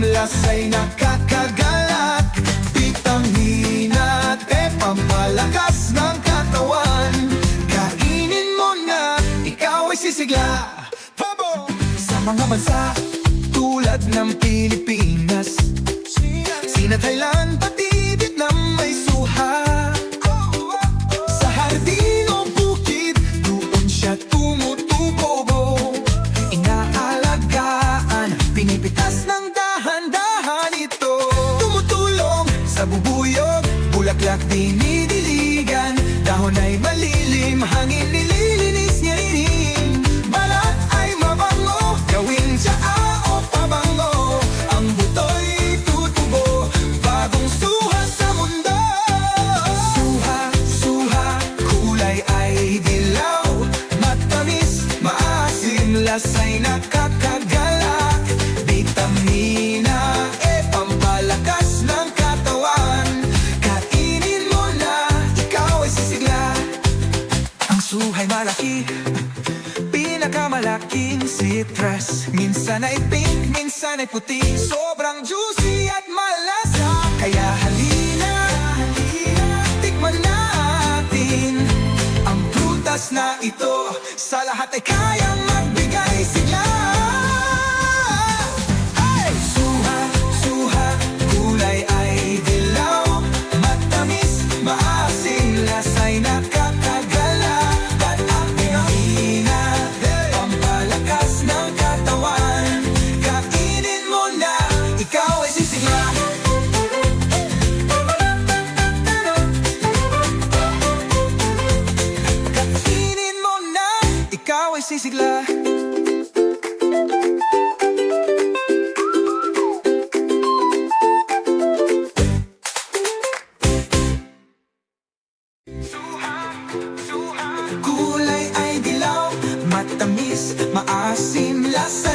lasay nakakagalak. Vitamina at e pampalakas ng katawan. Kainin mo na, ikaw ay sisigla. Pabo! Sa mga tulad ng Pilipinas. Sina Thailand pati Vietnam may suha. Sa hardin o bukid doon siya tumutubo. Inaalagaan, pinipitas bulaklak dinidiligan Dahon ay malilim, hangin nililinis niya rin Balat ay mabango, gawing tsaa o pabango. Ang buto'y tutubo, bagong suha sa mundo. Suha, suha, kulay ay dilaw. Matamis, maasim, lasay nakakagalak Ang suhay malaki. Pinakamalaking citrus. Minsan ay pink, minsan ay puti. Sobrang juicy at malasa. Kaya halina, Tikman natin Ang prutas na ito. Sa lahat ay kayang magbigay sigla maasim, lasay nakakagala matamis, maasim lasa